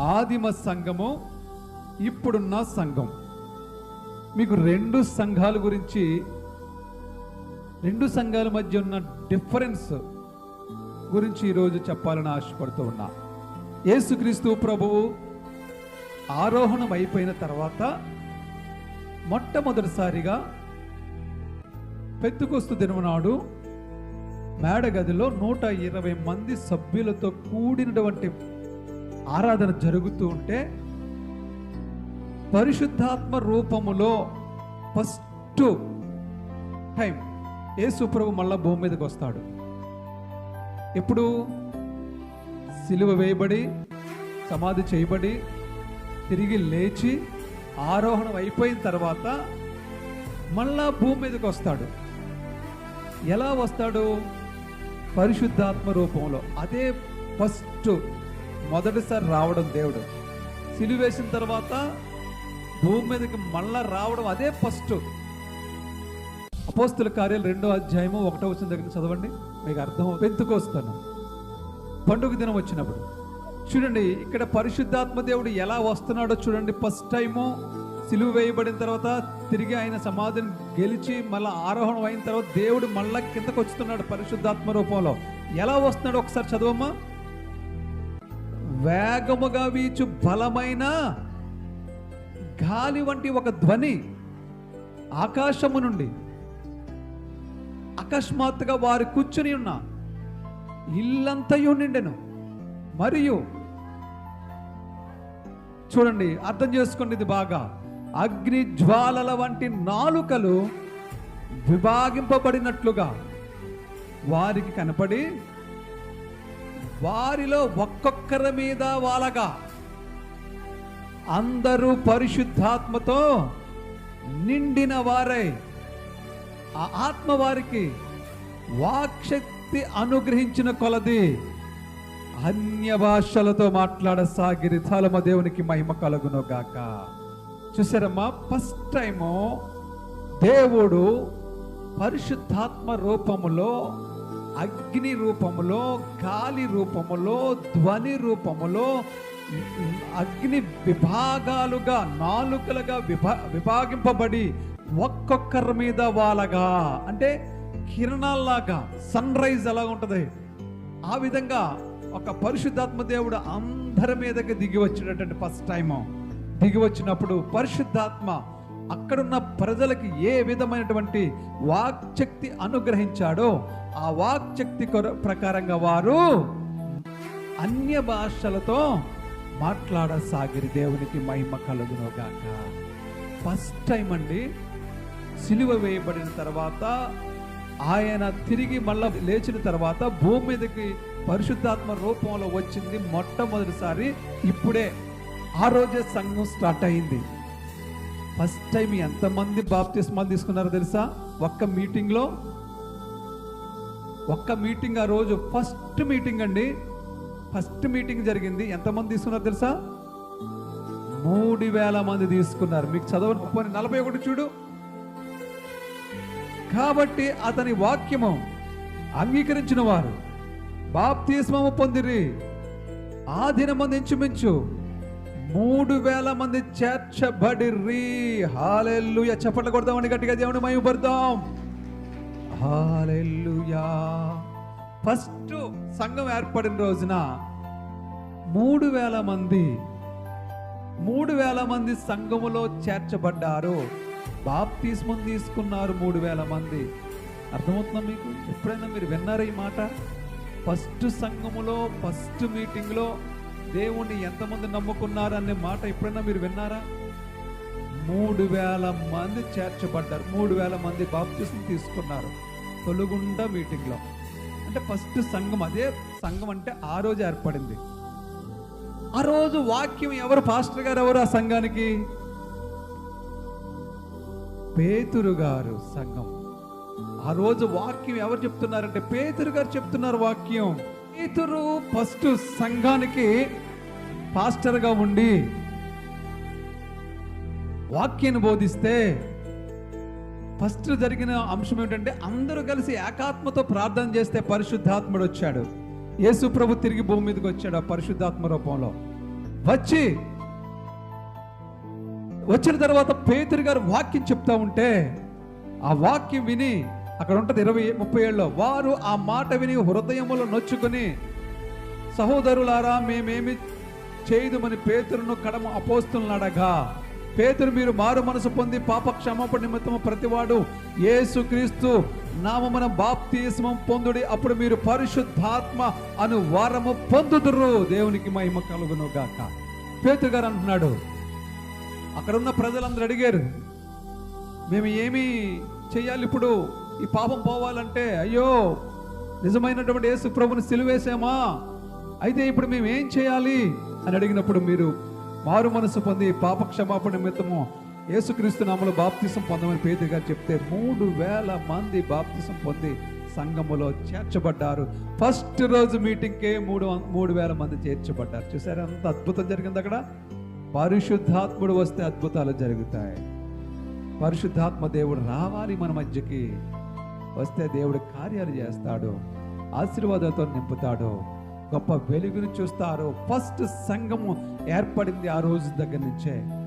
ఆదిమ సంఘము ఇప్పుడున్న సంఘం. మీకు రెండు సంఘాల గురించి రెండు సంఘాల మధ్య ఉన్న డిఫరెన్స్ గురించి ఈరోజు చెప్పాలని ఆశపడుతూ ఉన్నా. యేసుక్రీస్తు ప్రభువు ఆరోహణం అయిపోయిన తర్వాత మొట్టమొదటిసారిగా పెత్తుకొస్తు దినమునాడు మేడగదిలో నూట ఇరవై మంది సభ్యులతో కూడినటువంటి ఆరాధన జరుగుతూ ఉంటే పరిశుద్ధాత్మ రూపములో ఫస్ట్ టైం యేసు ప్రభు మళ్ళా భూమి మీదకి వస్తాడు. ఎప్పుడు? సిలువ వేయబడి సమాధి చేయబడి తిరిగి లేచి ఆరోహణం అయిపోయిన తర్వాత మళ్ళా భూమి మీదకి వస్తాడు. ఎలా వస్తాడు? పరిశుద్ధాత్మ రూపంలో. అదే ఫస్ట్ మొదటిసారి రావడం దేవుడు. సిలివేసిన తర్వాత భూమి మీదకి మళ్ళా రావడం అదే ఫస్ట్. అపోస్తుల కార్యాలు రెండో అధ్యాయము ఒకటో వచ్చిన దగ్గర చదవండి. మీకు అర్థం పెంతుకొస్తాను పండుగ దినం వచ్చినప్పుడు. చూడండి ఇక్కడ పరిశుద్ధాత్మ దేవుడు ఎలా వస్తున్నాడో చూడండి. ఫస్ట్ టైము సిలువ వేయబడిన తర్వాత తిరిగి ఆయన సమాధిని గెలిచి మళ్ళీ ఆరోహణం అయిన తర్వాత దేవుడు మళ్ళా కిందకు వస్తున్నాడు పరిశుద్ధాత్మ రూపంలో. ఎలా వస్తున్నాడు ఒకసారి చదవమ్మా. వేగముగా వీచు బలమైన గాలి వంటి ఒక ధ్వని ఆకాశము నుండి అకస్మాత్తుగా వారు కూర్చుని ఉన్న ఇల్లంతయు నిండెను. మరియు చూడండి అర్థం చేసుకోండి ఇది బాగా. అగ్ని జ్వాలల వంటి నాలుకలు విభాగింపబడినట్లుగా వారికి కనపడి వారిలో ఒక్కొక్కరి మీద వాలగా. అందరూ పరిశుద్ధాత్మతో నిండిన వారై. ఆ ఆత్మ వారికి వాక్శక్తి అనుగ్రహించిన కొలది. అన్య భాషలతో మాట్లాడసాగిరి. తలమ దేవునికి మహిమ కలుగును గాక. చూసారమ్మా ఫస్ట్ టైము దేవుడు పరిశుద్ధాత్మ రూపములో అగ్ని రూపములో గాలి రూపములో ధ్వని రూపములో అగ్ని విభాగాలుగా నాలుకలుగా విభా విభాగింపబడి ఒక్కొక్కరి మీద వాళ్ళగా. అంటే కిరణాల్లాగా సన్ రైజ్ ఎలా ఉంటుంది? ఆ విధంగా ఒక పరిశుద్ధాత్మ దేవుడు అందరి మీదకి దిగి వచ్చినటువంటి ఫస్ట్ టైము. దిగి వచ్చినప్పుడు పరిశుద్ధాత్మ అక్కడున్న ప్రజలకి ఏ విధమైనటువంటి వాక్శక్తి అనుగ్రహించాడో ఆ వాక్శక్తి కొర- ప్రకారంగా వారు అన్య భాషలతో మాట్లాడసాగిరి దేవునికి మహిమ కలుగును గాక. ఫస్ట్ టైం అండి సిలువ వేయబడిన తర్వాత ఆయన తిరిగి మళ్ళా లేచిన తర్వాత భూమి మీదకి పరిశుద్ధాత్మ రూపంలో వచ్చింది మొట్టమొదటిసారి ఇప్పుడే ఆ రోజే సంఘం స్టార్ట్ అయింది. ఫస్ట్ టైం ఎంతమంది బాప్తిస్మాలు తీసుకున్నారో తెలుసా? ఒక్క మీటింగ్లో ఒక్క మీటింగ్ ఆ రోజు ఫస్ట్ మీటింగ్ అండి. ఫస్ట్ మీటింగ్ జరిగింది. ఎంతమంది తీసుకున్నారు తెలుసా? మూడు వేల మంది తీసుకున్నారు. మీకు చదవను నలభై ఒకటి చూడు. కాబట్టి అతని వాక్యము అంగీకరించిన వారు బాప్తిస్మము పొందిరి. ఆ దినమంది ఇంచుమించు మూడు వేల మంది చేర్చబడిర్రి హాలెల్లుయ చప్పట్లు కొడదామని గట్టిగా దేవుని మహిమపడదాం హాలెల్లుయా. ఫస్ట్ సంఘం ఏర్పడిన రోజున మూడు వేల మంది మూడు వేల మంది సంఘములో చేర్చబడ్డారు. బాప్తిస్మం తీసుకున్నారు మూడు వేల మంది. అర్థమవుతుందా మీకు? ఎప్పుడైనా మీరు విన్నారా ఈ మాట? ఫస్ట్ సంఘములో ఫస్ట్ మీటింగ్లో దేవుణ్ణి ఎంతమంది నమ్ముకున్నారు అనే మాట ఎప్పుడైనా మీరు విన్నారా? మూడు వేల మంది చేర్చబడ్డారు మూడు వేల మంది బాప్తిస్మం తీసుకున్నారు. తొలుగుండ మీటింగ్లో అంటే ఫస్ట్ సంఘం అదే సంఘం అంటే ఆ రోజు ఏర్పడింది. ఆ రోజు వాక్యం ఎవరు? పాస్టర్ గారు ఎవరు ఆ సంఘానికి? పేతురు గారు సంఘం. ఆ రోజు వాక్యం ఎవరు చెప్తున్నారంటే పేతురు గారు చెప్తున్నారు వాక్యం. పేతురు ఫస్ట్ సంఘానికి పాస్టర్గా ఉండి వాక్యాన్ని బోధిస్తే ఫస్ట్ జరిగిన అంశం ఏంటంటే అందరూ కలిసి ఏకాత్మతో ప్రార్థన చేస్తే పరిశుద్ధాత్ముడు వచ్చాడు. యేసు ప్రభు తిరిగి భూమి మీదకి వచ్చాడు ఆ పరిశుద్ధాత్మ రూపంలో. వచ్చి వచ్చిన తర్వాత పేతురు గారు వాక్యం చెప్తా ఉంటే ఆ వాక్యం విని అక్కడ ఉంటుంది ఇరవై ముప్పై ఏళ్ళలో వారు ఆ మాట విని హృదయములో నొచ్చుకొని సహోదరులారా మేమేమి చేయదుమని పేతురును కడమ అడగా పేతురు మీరు మారు మనసు పొంది పాప క్షమాపణ నిమిత్తము ప్రతివాడు యేసు క్రీస్తు నామమున బాప్తిస్మం పొందుడి. అప్పుడు మీరు పరిశుద్ధాత్మ అను వారము పొందుదురు. దేవునికి మహిమ కలుగును గాక. పేతురు గారు అంటున్నాడు అక్కడున్న ప్రజలందరూ అడిగారు మేము ఏమి చేయాలి ఇప్పుడు? ఈ పాపం పోవాలంటే అయ్యో నిజమైనటువంటి యేసు ప్రభుని సిలువేసామా అయితే ఇప్పుడు మేము ఏం చేయాలి? అని అడిగినప్పుడు మీరు మారు మనసు పొంది పాప క్షమాపణ నిమిత్తము యేసుక్రీస్తు నామలు బాప్తిసం పొందమని పేదగా చెప్తే మూడు వేల మంది బాప్తిసం పొంది సంఘములో చేర్చబడ్డారు. ఫస్ట్ రోజు మీటింగ్కే మూడు మూడు వేల మంది చేర్చబడ్డారు. చూసారా అంత అద్భుతం జరిగింది అక్కడ? పరిశుద్ధాత్ముడు వస్తే అద్భుతాలు జరుగుతాయి. పరిశుద్ధాత్మ దేవుడు రావాలి మన మధ్యకి. వస్తే దేవుడు కార్యాలు చేస్తాడు. ఆశీర్వాదాలతో నింపుతాడు. గొప్ప వెలుగును చూస్తారు. ఫస్ట్ సంఘము ఏర్పడింది ఆ రోజు దగ్గర నుంచే.